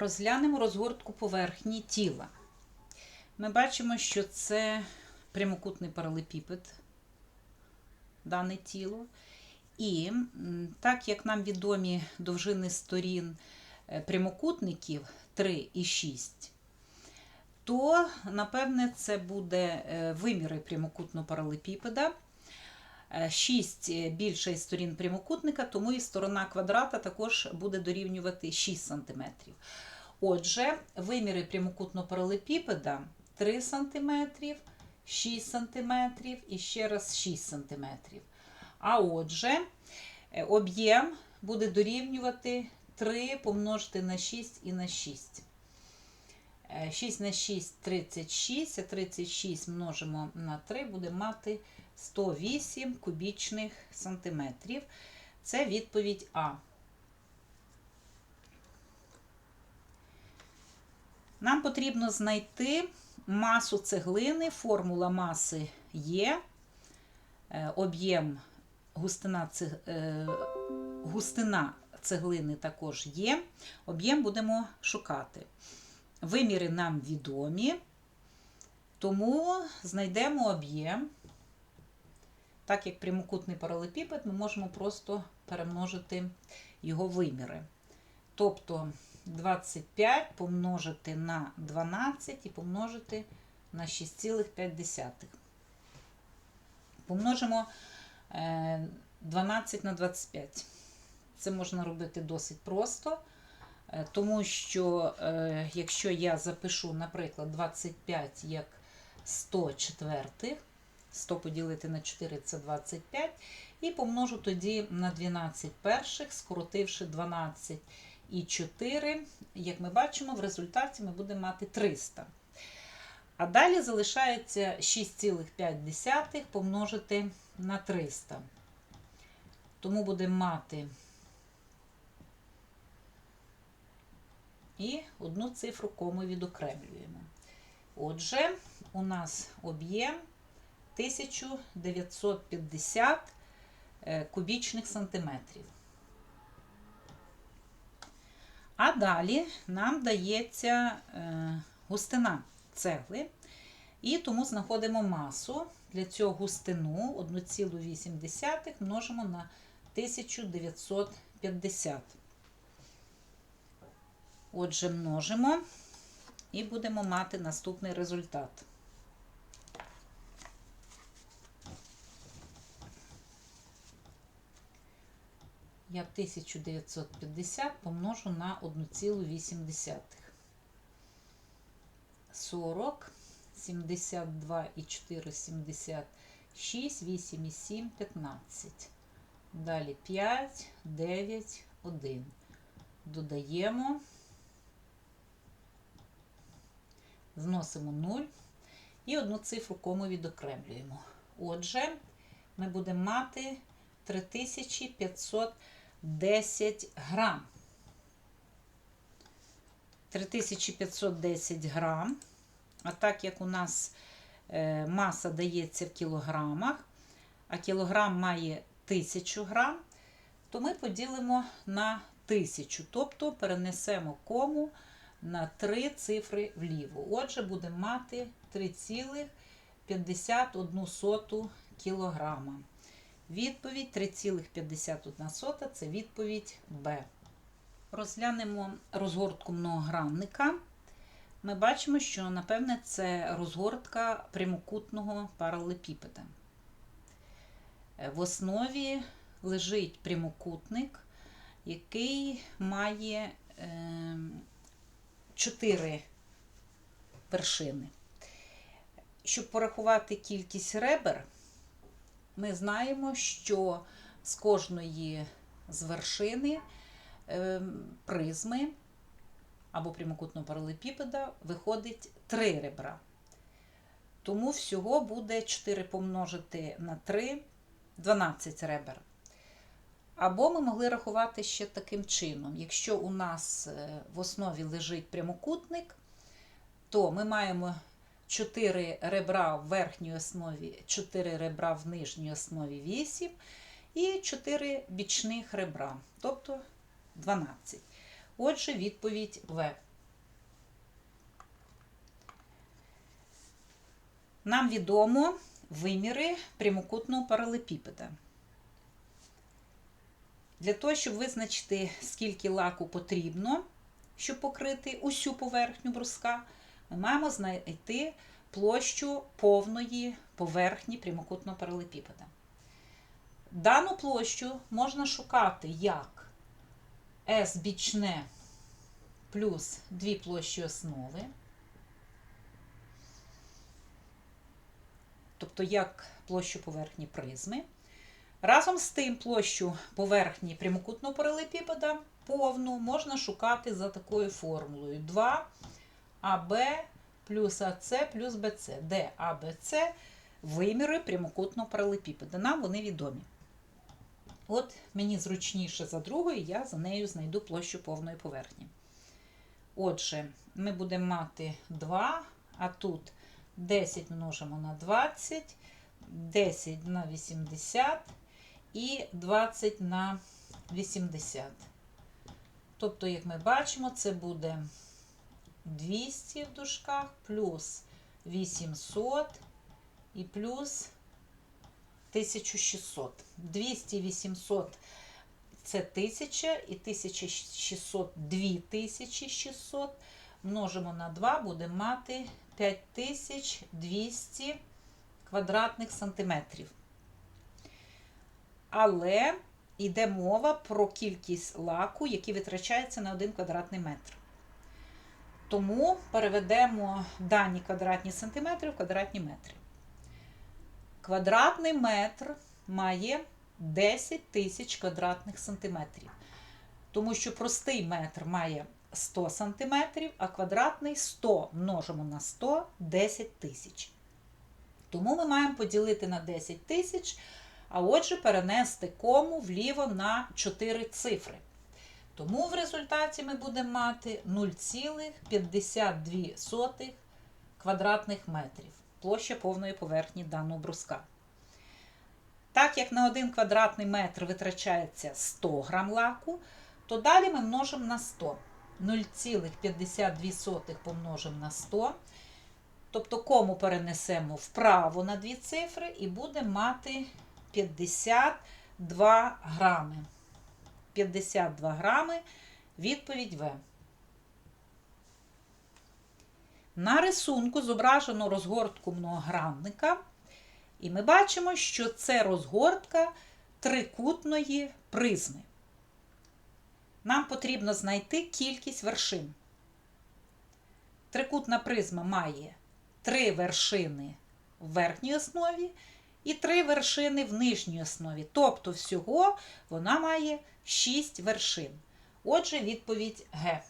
Розглянемо розгортку поверхні тіла. Ми бачимо, що це прямокутний паралепіпед, дане тіло. І так як нам відомі довжини сторін е, прямокутників 3 і 6, то, напевне, це буде е, виміри прямокутного паралепіпеда. 6 більше із сторін прямокутника, тому і сторона квадрата також буде дорівнювати 6 см. Отже, виміри прямокутного паралепіпеда 3 см, 6 см і ще раз 6 см. А отже, е, об'єм буде дорівнювати 3 помножити на 6 і на 6. Е, 6 на 6 36, а 36 множимо на 3, буде мати 108 кубічних сантиметрів. Це відповідь А. Нам потрібно знайти масу цеглини, формула маси є, е, об'єм густина, цег- е, густина цеглини також є. Об'єм будемо шукати. Виміри нам відомі, тому знайдемо об'єм. Так як прямокутний паралепіпед, ми можемо просто перемножити його виміри. Тобто 25 помножити на 12 і помножити на 6,5. Помножимо е, 12 на 25. Це можна робити досить просто, е, тому що е, якщо я запишу, наприклад, 25 як 104, 100 поділити на 4 це 25. І помножу тоді на 12 перших, скоротивши 12 і 4. Як ми бачимо, в результаті ми будемо мати 300. А далі залишається 6,5 помножити на 300. Тому будемо мати і одну цифру кому відокремлюємо. Отже, у нас об'єм 1950 е, кубічних сантиметрів. А далі нам дається е, густина цегли, і тому знаходимо масу. Для цього густину 1,8 множимо на 1950. Отже, множимо і будемо мати наступний результат. Я 1950 помножу на 1,8. 40, 72 і 4, 76, 8 і 7, 15. Далі 5, 9, 1. Додаємо, зносимо 0 і одну цифру кому відокремлюємо. Отже, ми будемо мати 3510 грам. 3510 грам. А так як у нас е, маса дається в кілограмах, а кілограм має 1000 грам, то ми поділимо на 1000, тобто перенесемо кому на 3 цифри вліво. Отже, будемо мати 3,51 кілограма. Відповідь 3,51 це відповідь Б. Розглянемо розгортку многогранника. Ми бачимо, що, напевне, це розгортка прямокутного паралепіпеда. В основі лежить прямокутник, який має е, 4 вершини. Щоб порахувати кількість ребер, ми знаємо, що з кожної з вершини е, призми або прямокутного паралепіпеда виходить 3 ребра. Тому всього буде 4 помножити на 3 12 ребер. Або ми могли рахувати ще таким чином: якщо у нас е, в основі лежить прямокутник, то ми маємо 4 ребра в верхній основі, 4 ребра в нижній основі 8 і 4 бічних ребра, тобто 12. Отже, відповідь В. Нам відомо виміри прямокутного паралепіпеда. Для того, щоб визначити, скільки лаку потрібно, щоб покрити усю поверхню бруска ми маємо знайти площу повної поверхні прямокутного паралепіпеда. Дану площу можна шукати як S бічне плюс дві площі основи, тобто як площу поверхні призми. Разом з тим площу поверхні прямокутного паралепіпеда повну можна шукати за такою формулою 2 АБ плюс АС плюс БЦ, де АБЦ виміри прямокутного паралепіпеда. Нам вони відомі. От мені зручніше за другою, я за нею знайду площу повної поверхні. Отже, ми будемо мати 2, а тут 10 множимо на 20, 10 на 80 і 20 на 80. Тобто, як ми бачимо, це буде 200 в дужках плюс 800 і плюс 1600. 200 і 800 це 1000 і 1600 2600. Множимо на 2, будемо мати 5200 квадратних сантиметрів. Але йде мова про кількість лаку, який витрачається на 1 квадратний метр. Тому переведемо дані квадратні сантиметри в квадратні метри. Квадратний метр має 10 тисяч квадратних сантиметрів. Тому що простий метр має 100 сантиметрів, а квадратний 100 множимо на 100 10 тисяч. Тому ми маємо поділити на 10 тисяч, а отже, перенести кому вліво на 4 цифри. Тому в результаті ми будемо мати 0,52 квадратних метрів площа повної поверхні даного бруска. Так як на 1 квадратний метр витрачається 100 грам лаку, то далі ми множимо на 100. 0,52 помножимо на 100. Тобто кому перенесемо вправо на дві цифри і будемо мати 52 грами. 52 грами. Відповідь В. На рисунку зображено розгортку многогранника. І ми бачимо, що це розгортка трикутної призми. Нам потрібно знайти кількість вершин. Трикутна призма має три вершини в верхній основі і три вершини в нижній основі. Тобто, всього вона має 6 вершин. Отже, відповідь Г.